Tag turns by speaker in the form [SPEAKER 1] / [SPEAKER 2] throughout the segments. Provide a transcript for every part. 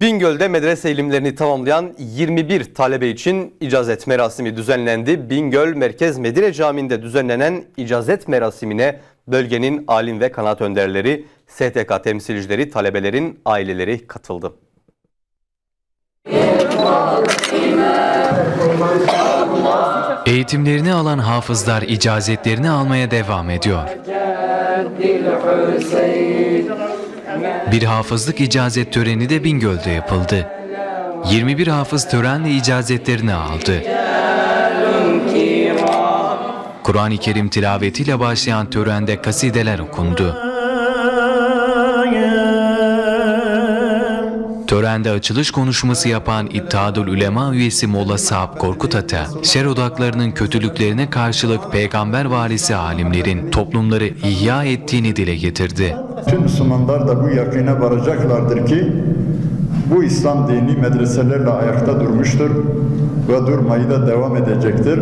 [SPEAKER 1] Bingöl'de medrese ilimlerini tamamlayan 21 talebe için icazet merasimi düzenlendi. Bingöl Merkez Medine Camii'nde düzenlenen icazet merasimine bölgenin alim ve kanaat önderleri, STK temsilcileri, talebelerin aileleri katıldı.
[SPEAKER 2] Eğitimlerini alan hafızlar icazetlerini almaya devam ediyor. Bir hafızlık icazet töreni de Bingöl'de yapıldı. 21 hafız törenle icazetlerini aldı. Kur'an-ı Kerim tilavetiyle başlayan törende kasideler okundu. Törende açılış konuşması yapan İttihadül Ulema üyesi Molla Saab Korkut Ata, şer odaklarının kötülüklerine karşılık peygamber varisi alimlerin toplumları ihya ettiğini dile getirdi.
[SPEAKER 3] Tüm Müslümanlar da bu yakine varacaklardır ki bu İslam dini medreselerle ayakta durmuştur ve durmayı da devam edecektir.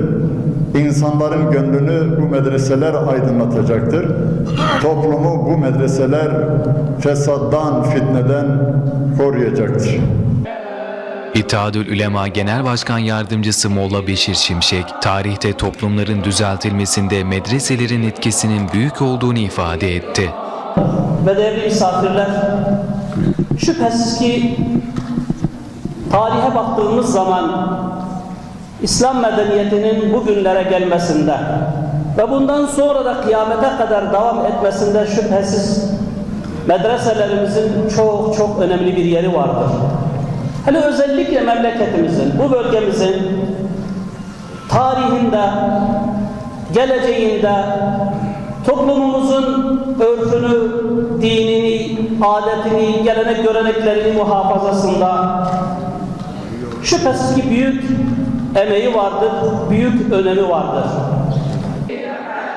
[SPEAKER 3] İnsanların gönlünü bu medreseler aydınlatacaktır. Toplumu bu medreseler fesaddan, fitneden koruyacaktır.
[SPEAKER 2] İttihadül Ulema Genel Başkan Yardımcısı Molla Beşir Şimşek, tarihte toplumların düzeltilmesinde medreselerin etkisinin büyük olduğunu ifade etti.
[SPEAKER 4] ve değerli misafirler, şüphesiz ki tarihe baktığımız zaman İslam medeniyetinin bugünlere gelmesinde ve bundan sonra da kıyamete kadar devam etmesinde şüphesiz medreselerimizin çok çok önemli bir yeri vardır. Hele özellikle memleketimizin, bu bölgemizin tarihinde, geleceğinde toplumumuzun örfünü, dinini, adetini, gelenek göreneklerini muhafazasında şüphesiz ki büyük emeği vardır, büyük önemi vardır.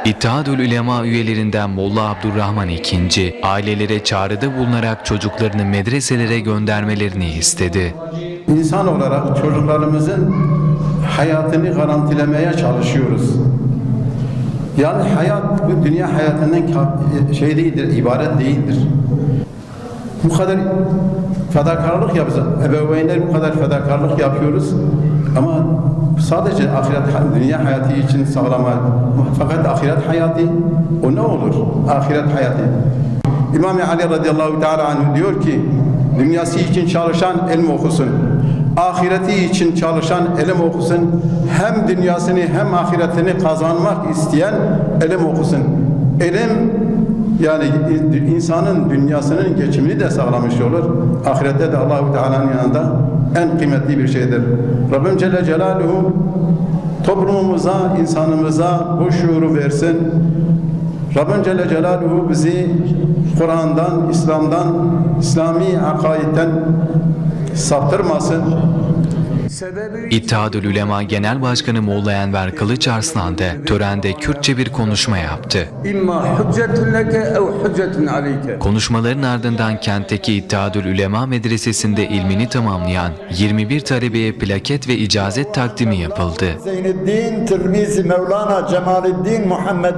[SPEAKER 2] İttihadül Ulema üyelerinden Molla Abdurrahman II, ailelere çağrıda bulunarak çocuklarını medreselere göndermelerini istedi.
[SPEAKER 5] İnsan olarak çocuklarımızın hayatını garantilemeye çalışıyoruz. Yani hayat bu dünya hayatından ka- şey değildir, ibaret değildir. Bu kadar fedakarlık yapıyoruz. Ebeveynler bu kadar fedakarlık yapıyoruz. Ama sadece ahiret, dünya hayatı için sağlama. Fakat ahiret hayatı o ne olur? Ahiret hayatı. İmam Ali radıyallahu teala anh diyor ki dünyası için çalışan ilm okusun. Ahireti için çalışan ilim okusun. Hem dünyasını hem ahiretini kazanmak isteyen ilim okusun. İlim yani insanın dünyasının geçimini de sağlamış olur. Ahirette de Allahu Teala'nın yanında en kıymetli bir şeydir. Rabbim Celle Celaluhu toplumumuza, insanımıza bu şuuru versin. Rabbim Celle Celaluhu bizi Kur'an'dan, İslam'dan, İslami akaidden saptırmasın.
[SPEAKER 2] İttihadül Ülema Genel Başkanı Molla Enver Kılıç Arslan de törende Kürtçe bir konuşma yaptı. Konuşmaların ardından kentteki İttihadül Ülema Medresesi'nde ilmini tamamlayan 21 talebeye plaket ve icazet takdimi yapıldı.
[SPEAKER 3] Zeynettin Tirmizi Mevlana Cemaleddin Muhammed